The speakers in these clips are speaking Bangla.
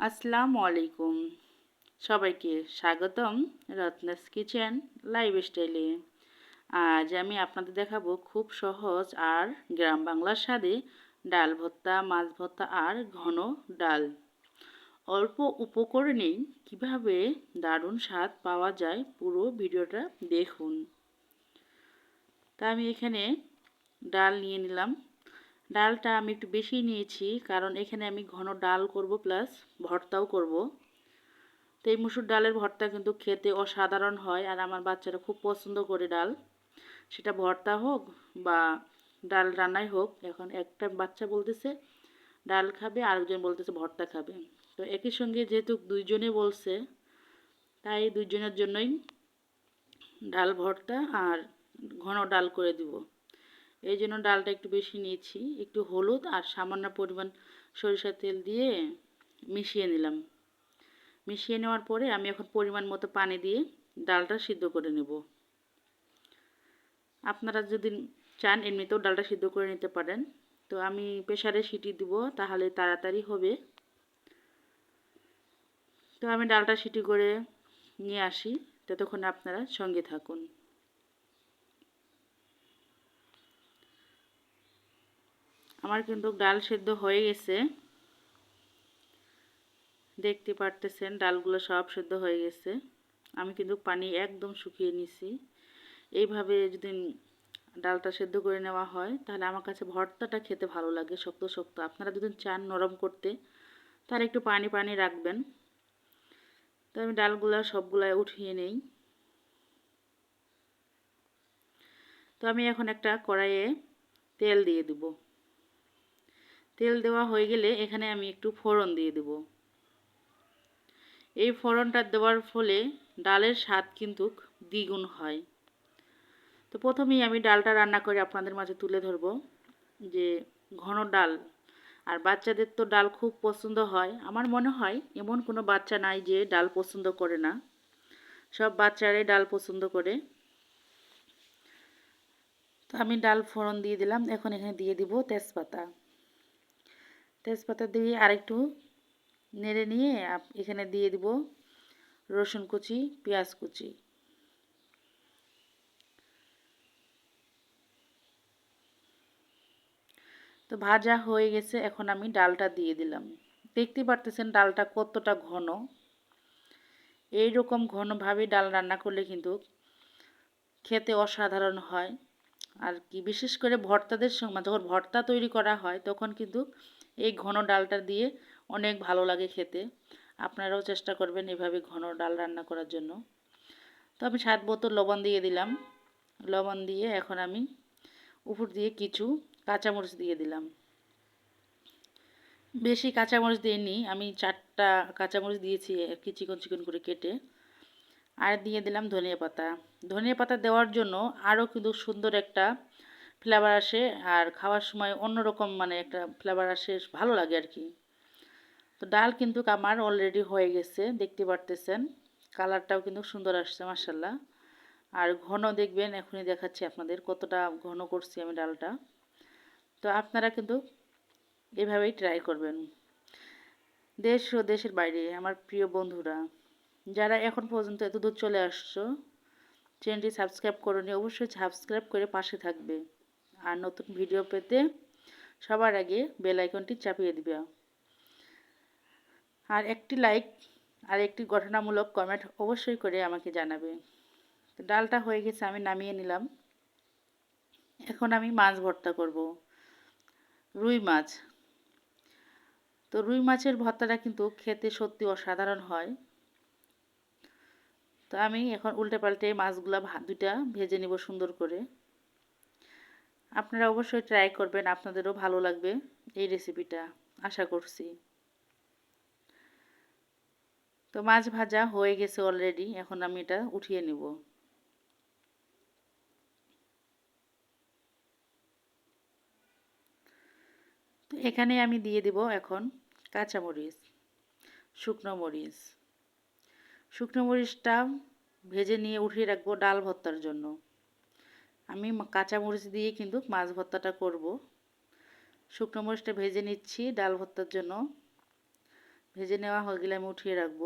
আসসালামু আলাইকুম। সবাইকে স্বাগতম রত্নাস কিচেন লাইভ স্টাইলে আজ আমি আপনাদের দেখাবো খুব সহজ আর গ্রাম বাংলার স্বাদে ডাল ভর্তা, মাছ ভর্তা আর ঘন ডাল। অল্প উপকরণেই কীভাবে দারুণ স্বাদ পাওয়া যায় পুরো ভিডিওটা দেখুন। তা আমি এখানে ডাল নিয়ে নিলাম। ডালটা আমি একটু বেশি নিয়েছি, কারণ এখানে আমি ঘন ডাল করব প্লাস ভর্তাও করব। তো এই মুসুর ডালের ভর্তা কিন্তু খেতে অসাধারণ হয় আর আমার বাচ্চারা খুব পছন্দ করে ডাল। সেটা ভর্তা হোক বা ডাল রান্নাই হোক, এখন একটা বাচ্চা বলতেছে, ডাল খাবে, আরেকজন বলতেছে ভর্তা খাবে। তো একই সঙ্গে যেহেতু দুইজনে বলছে, তাই দুইজনের জন্যই ডাল ভর্তা আর ঘন ডাল করে দিব। এই জন্য ডালটা একটু বেশি নিয়েছি। একটু হলুদ আর সামান্য পরিমাণ সরিষার তেল দিয়ে মিশিয়ে নিলাম। মিশিয়ে নেওয়ার পরে আমি এখন পরিমাণ মতো পানি দিয়ে ডালটা সিদ্ধ করে নেব। আপনারা যদি চান এমনিতেও ডালটা সিদ্ধ করে নিতে পারেন। তো আমি প্রেশারে সিটি দিব, তাহলে তাড়াতাড়ি হবে। তো আমি ডালটা সিটি করে নিয়ে আসি। ততক্ষণ আপনারা সঙ্গে থাকুন। আমার কিন্তু ডাল সেদ্ধ হয়ে গেছে। দেখতে পারতেছেন, ডালগুলো সব সেদ্ধ হয়ে গেছে। আমি কিন্তু পানি একদম শুকিয়ে নিছি। এইভাবে যদি ডালটা সেদ্ধ করে নেওয়া হয়, তাহলে আমার কাছে ভর্তাটা খেতে ভালো লাগে, শক্ত শক্ত। আপনারা যদি চান নরম করতে, তাহলে একটু পানি পানি রাখবেন। তো আমি ডালগুলা সবগুলাই উঠিয়ে নেই। তো আমি এখন একটা কড়াইয়ে তেল দিয়ে দেবো। তেল দেওয়া হয়ে গেলে এখানে আমি একটু ফোড়ন দিয়ে দেব। এই ফোড়নটা দেওয়ার ফলে ডালের স্বাদ কিন্তু দ্বিগুণ হয়। তো প্রথমেই আমি ডালটা রান্না করে আপনাদের মাঝে তুলে ধরব যে ঘন ডাল আর বাচ্চাদের তো ডাল খুব পছন্দ হয়। আমার মনে হয় এমন কোনো বাচ্চা নাই যে ডাল পছন্দ করে না। সব বাচ্চারাই ডাল পছন্দ করে। তো আমি ডাল ফোড়ন দিয়ে দিলাম। এখন এখানে দিয়ে দিব তেজপাতা। তেজপাতা দিয়ে আরেকটু নেড়ে নিয়ে এখানে দিয়ে দিব রসুন কুচি, পেঁয়াজ কুচি। তো ভাজা হয়ে গেছে, এখন আমি ডালটা দিয়ে দিলাম। দেখতে পারতেছেন ডালটা কতটা ঘন। এই রকম ঘনভাবে ডাল রান্না করলে কিন্তু খেতে অসাধারণ হয়। আর কি, বিশেষ করে ভর্তাদের সময় যখন ভর্তা তৈরি করা হয়, তখন কিন্তু এই ঘন ডালটা দিয়ে অনেক ভালো লাগে খেতে। আপনারাও চেষ্টা করবেন এভাবে ঘন ডাল রান্না করার জন্য। তো আমি সাত বোতল লবণ দিয়ে দিলাম। লবণ দিয়ে এখন আমি উপর দিয়ে কিছু কাঁচামরিচ দিয়ে দিলাম। বেশি কাঁচামরিচ দিইনি, আমি চারটা কাঁচামরিচ দিয়েছি আর কি চিকন চিকন করে কেটে। আর দিয়ে দিলাম ধনিয়া পাতা। ধনিয়া পাতা দেওয়ার জন্য আরও কিন্তু সুন্দর একটা ফ্লেভার আসে আর খাওয়ার সময় অন্যরকম মানে একটা ফ্লেভার আসে, ভালো লাগে আর কি তো ডাল কিন্তু আমার অলরেডি হয়ে গেছে, দেখতে পারতেছেন। কালারটাও কিন্তু সুন্দর আসছে মার্শাল্লাহ আর ঘন দেখবেন, এখনই দেখাচ্ছি আপনাদের কতটা ঘন করছি আমি ডালটা। তো আপনারা কিন্তু এভাবেই ট্রাই করবেন। দেশ ও দেশের বাইরে, আমার প্রিয় বন্ধুরা, যারা এখন পর্যন্ত এত দূর চলে আসছো চ্যানেলটি সাবস্ক্রাইব করনি, অবশ্যই সাবস্ক্রাইব করে পাশে থাকবে। আর নতুন ভিডিও পেতে সবার আগে বেল আইকনটি চাপিয়ে দিবে। আর একটি লাইক আর একটি গঠনামূলক কমেন্ট অবশ্যই করে আমাকে জানাবে। ডালটা হয়ে গেছে, আমি নামিয়ে নিলাম। এখন আমি মাছ ভর্তা করব। রুই মাছ। তো রুই মাছের ভর্তাটা কিন্তু খেতে সত্যি অসাধারণ হয়। তো আমি এখন উল্টে পাল্টে মাছগুলা দুইটা ভেজে নিব সুন্দর করে। আপনারা অবশ্যই ট্রাই করবেন, আপনাদেরও ভালো লাগবে এই রেসিপিটা আশা করছি। তো মাছ ভাজা হয়ে গেছে অলরেডি এখন আমি এটা উঠিয়ে নেব। তো এখানে আমি দিয়ে দিব এখন কাঁচামরিচ, শুকনো মরিচ। শুকনো মরিচটা ভেজে নিয়ে উঠিয়ে রাখব ডাল ভর্তার জন্য। আমি কাঁচামরিচ দিয়ে কিন্তু মাছ ভর্তাটা করব। শুকনো মরিচটা ভেজে নিচ্ছি ডাল ভর্তার জন্য। ভেজে নেওয়া হয়ে গেলে আমি উঠিয়ে রাখব।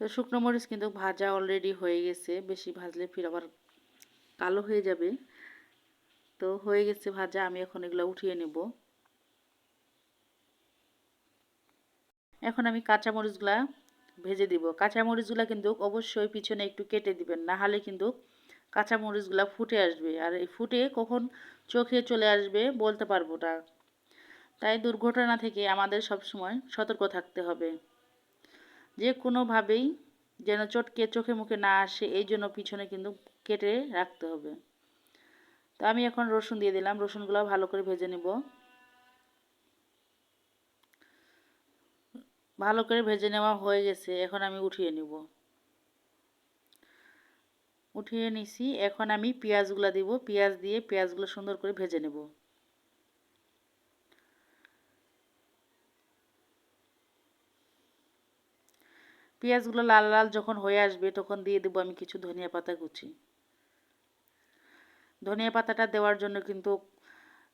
তো শুকনো মরিচ কিন্তু ভাজা অলরেডি হয়ে গেছে। বেশি ভাজলে ফির আবার কালো হয়ে যাবে। তো হয়ে গেছে ভাজা, আমি এখন এগুলো উঠিয়ে নেব। এখন আমি কাঁচা মরিচগুলা ভেজে দিব। কাঁচা মরিচগুলা কিন্তু অবশ্যই পিছনে একটু কেটে দিবেন, না হলে কিন্তু কাঁচা মরিচগুলা ফুটে আসবে। আর এই ফুটে কখন চোখে চলে আসবে বলতে পারব না। তাই দুর্ঘটনা থেকে আমাদের সবসময় সতর্ক থাকতে হবে। যে কোনোভাবেই যেন চটকে চোখে মুখে না আসে, এই জন্য পিছনে কিন্তু কেটে রাখতে হবে। তো আমি এখন রসুন দিয়ে দিলাম। রসুনগুলো ভালো করে ভেজে নিব। ভালো করে ভেজে নেওয়া হয়ে গেছে, এখন আমি উঠিয়ে নিব। উঠিয়ে নিছি, এখন আমি পেঁয়াজগুলো দিব, পেঁয়াজ দিয়ে পেঁয়াজগুলো সুন্দর করে ভেজে নেব। পেঁয়াজগুলো লাল লাল যখন হয়ে আসবে, তখন দিয়ে দেবো আমি কিছু ধনিয়া পাতা কুচি। ধনিয়া পাতাটা দেওয়ার জন্য কিন্তু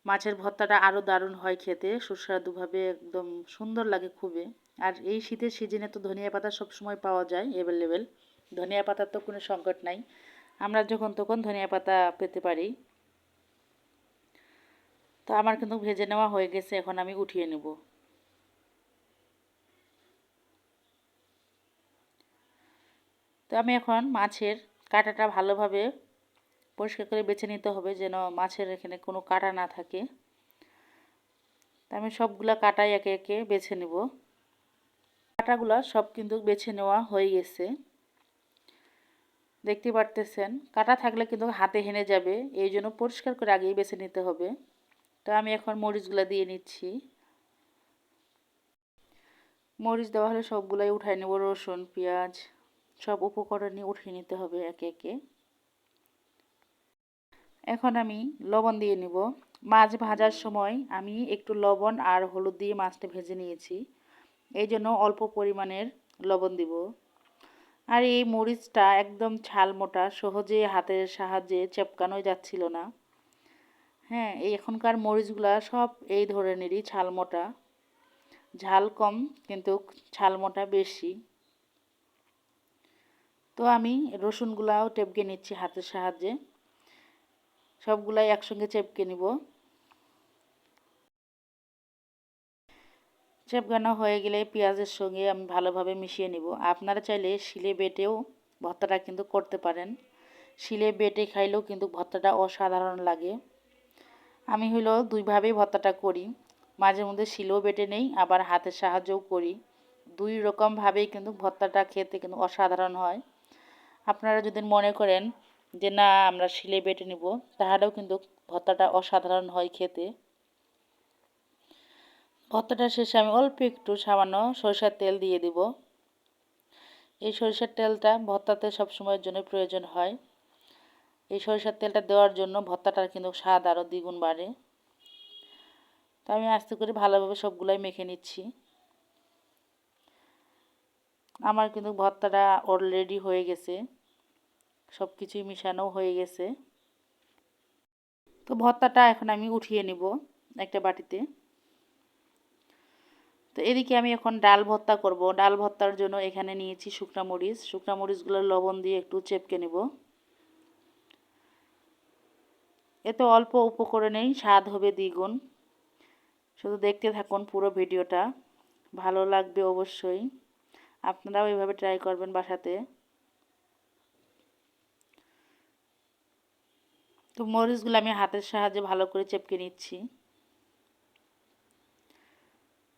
মাছের ভর্তাটা আরও দারুণ হয় খেতে। সুস্বাদুভাবে একদম সুন্দর লাগে খুবই। আর এই শীতের সিজনে তো ধনিয়া পাতা সবসময় পাওয়া যায় অ্যাভেলেবেল ধনিয়া পাতার তো কোনো সংকট নাই। আমরা যখন তখন ধনিয়া পাতা পেতে পারি। তো আমার কিন্তু ভেজে নেওয়া হয়ে গেছে, এখন আমি উঠিয়ে নেব। তো আমি এখন মাছের কাঁটাটা ভালোভাবে পরিষ্কার করে বেছে নিতে হবে যেন মাছের এখানে কোনো কাটা না থাকে। আমি সবগুলা কাটাই একে একে বেছে নেব। কাটাগুলো সব কিন্তু বেছে নেওয়া হয়ে গেছে। দেখতে পারতেছেন, কাটা থাকলে কিন্তু হাতে হেনে যাবে, এই জন্য পরিষ্কার করে আগেই বেছে নিতে হবে। তো আমি এখন মরিচগুলো দিয়ে নিচ্ছি। মরিচ দেওয়া হলে সবগুলাই উঠাই নেব, রসুন, পেঁয়াজ, সব উপকরণ নিয়ে উঠিয়ে নিতে হবে একে একে। এখন আমি লবণ দিয়ে নিব। মাছ ভাজার সময় আমি একটু লবণ আর হলুদ দিয়ে মাছটা ভেজে নিয়েছি। এই জন্য অল্প পরিমাণের লবণ দিব। আর এই মরিচটা একদম ছাল মোটা, সহজে হাতের সাহায্যে চেপকানো যাচ্ছিল না। হ্যাঁ এই এখনকার মরিচগুলা সব এই ধরনেরই ছাল মোটা। ঝাল কম, কিন্তু ছাল মোটা বেশি। তো আমি রসুনগুলাও টেপকে নিচ্ছি হাতের সাহায্যে। সবগুলাই একসঙ্গে চেপকে নিব। চেপকানো হয়ে গেলে পেঁয়াজের সঙ্গে আমি ভালোভাবে মিশিয়ে নিব। আপনারা চাইলে শিলে বেটেও ভর্তাটা কিন্তু করতে পারেন। শিলে বেটে খাইলেও কিন্তু ভর্তাটা অসাধারণ লাগে। আমি হইল দুইভাবেই ভর্তাটা করি। মাঝে মধ্যে শিলেও বেটে নেই, আবার হাতের সাহায্যও করি। দুই রকমভাবেই কিন্তু ভর্তাটা খেতে কিন্তু অসাধারণ হয়। আপনারা যদি মনে করেন যে না, আমরা শিলে বেটে নিব তাহলেও কিন্তু ভর্তাটা অসাধারণ হয় খেতে। ভর্তাটা শেষে আমি অল্প একটু সামান্য সরিষার তেল দিয়ে দিব। এই সরিষার তেলটা ভর্তাতে সবসময়ের জন্য প্রয়োজন হয়। এই সরিষার তেলটা দেওয়ার জন্য ভর্তাটার কিন্তু স্বাদ আরও দ্বিগুণ বাড়ে। তো আমি আস্তে করে ভালোভাবে সবগুলাই মেখে নিচ্ছি। আমার কিন্তু ভর্তাটা অলরেডি হয়ে গেছে। সব কিছুই মিশানো হয়ে গেছে। তো ভর্তাটা এখন আমি উঠিয়ে নিব একটা বাটিতে। তো এদিকে আমি এখন ডাল ভর্তা করব। ডাল ভর্তার জন্য এখানে নিয়েছি শুকনা মরিচ। শুকনা মরিচগুলো লবণ দিয়ে একটু চেপকে নেব। এতে অল্প উপকরণেই স্বাদ হবে দ্বিগুণ। শুধু দেখতে থাকুন পুরো ভিডিওটা। ভালো লাগবে অবশ্যই। আপনারাও এভাবে ট্রাই করবেন বাসাতে। তো মরিচগুলো আমি হাতের সাহায্যে ভালো করে চেপকে নিচ্ছি।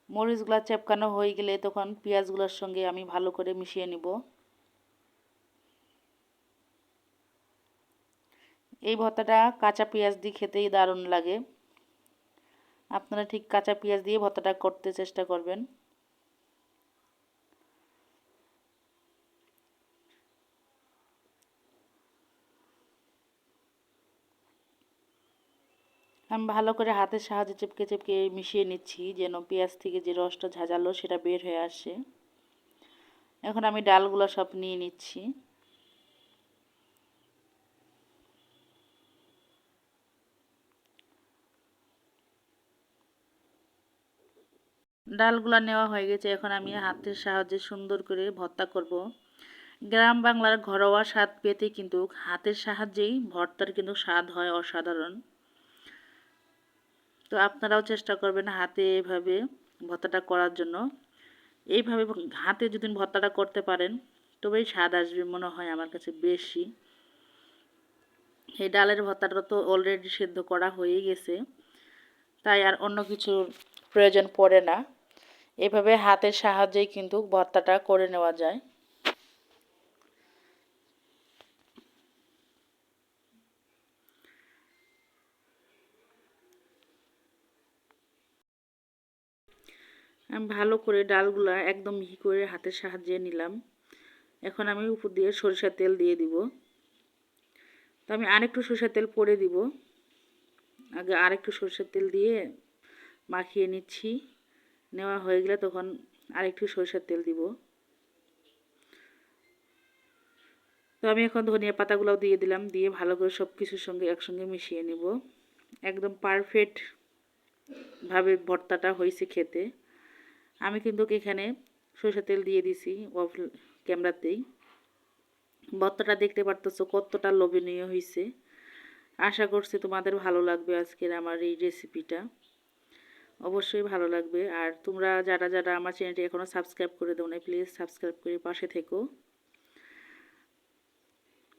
মরিচগুলো চেপকানো হয়ে গেলে তখন পেঁয়াজগুলোর সঙ্গে আমি ভালো করে মিশিয়ে নিব। এই ভর্তাটা কাঁচা পেঁয়াজ দিয়ে খেতেই দারুণ লাগে। আপনারা ঠিক কাঁচা পেঁয়াজ দিয়ে ভর্তাটা করতে চেষ্টা করবেন। ভালো করে হাতের সাহায্যে চেপকে চেপকে মিশিয়ে নিচ্ছি, যেন পেঁয়াজ থেকে যে রসটা ঝাঁঝালো সেটা বের হয়ে আসে। এখন আমি ডালগুলো সব নিয়ে নিচ্ছি। ডালগুলা নেওয়া হয়ে গেছে, এখন আমি হাতের সাহায্যে সুন্দর করে ভর্তা করব। গ্রাম বাংলার ঘরোয়া স্বাদ পেতে কিন্তু হাতের সাহায্যেই ভর্তার কিন্তু স্বাদ হয় অসাধারণ। তো আপনারাও চেষ্টা করবেন হাতে এভাবে ভর্তাটা করার জন্য। এইভাবে হাতে যদি ভর্তাটা করতে পারেন, তবেই স্বাদ আসবে মনে হয় আমার কাছে বেশি। এই ডালের ভর্তাটা তো অলরেডি সেদ্ধ করা হয়ে গেছে, তাই আর অন্য কিছুর প্রয়োজন পড়ে না। এভাবে হাতের সাহায্যেই কিন্তু ভর্তাটা করে নেওয়া যায়। ভালো করে ডালগুলা একদম মিহি করে হাতের সাহায্যে নিলাম। এখন আমি উপর দিয়ে সরিষার তেল দিয়ে দিব। তো আমি আরেকটু সরিষার তেল পরে দিব। আগে আরেকটু সরিষার তেল দিয়ে মাখিয়ে নিচ্ছি। নেওয়া হয়ে গেলে তখন আরেকটু সরিষার তেল দিব। তো আমি এখন ধনিয়া পাতাগুলোও দিয়ে দিলাম, দিয়ে ভালো করে সব কিছুর সঙ্গে একসঙ্গে মিশিয়ে নিব। একদম পারফেক্ট ভাবে ভর্তাটা হয়েছে খেতে। আমি কিন্তু এখানে সরষের তেল দিয়ে দিছি অফ ক্যামেরাতেই ভর্তাটা দেখতে পারতেছো কতটা লোভনীয় হয়েছে আশা করছি তোমাদের ভালো লাগবে আজকের আমার এই রেসিপিটা অবশ্যই ভালো লাগবে। আর তোমরা যারা যারা আমার চ্যানেলটি এখনও সাবস্ক্রাইব করে দেবো না প্লিজ সাবস্ক্রাইব করে পাশে থেকো।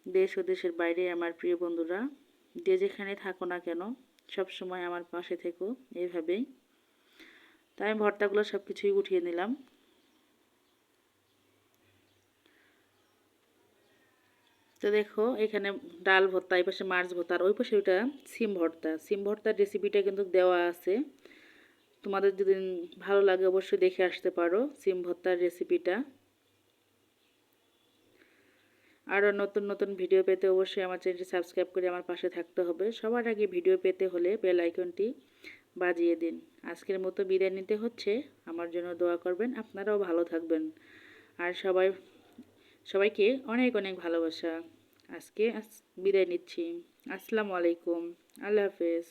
দেশ ও দেশের বাইরে আমার প্রিয় বন্ধুরা, যে যেখানে থাকো না কেন সব সময় আমার পাশে থেকো। এইভাবেই তাই আমি ভর্তাগুলো সব কিছুই উঠিয়ে নিলাম। তো দেখো, এখানে ডাল ভর্তা, এই পাশে মাছ ভর্তা, আর ওই পাশে ওইটা সিম ভর্তা। সিম ভর্তার রেসিপিটা কিন্তু দেওয়া আছে। তোমাদের যদি ভালো লাগে অবশ্যই দেখে আসতে পারো সিম ভর্তার রেসিপিটা আরও নতুন নতুন ভিডিও পেতে অবশ্যই আমার চ্যানেলটি সাবস্ক্রাইব করে আমার পাশে থাকতে হবে। সবার আগে ভিডিও পেতে হলে বেল আইকনটি বাজিয়ে দিন। আজকের মতো বিদায় নিতে হচ্ছে। আমার জন্য দোয়া করবেন। আপনারাও ভালো থাকবেন। আর সবাই, সবাইকে অনেক অনেক ভালোবাসা। আজকে বিদায় নিচ্ছি। আসসালামু আলাইকুম। আল্লাহ হাফেজ।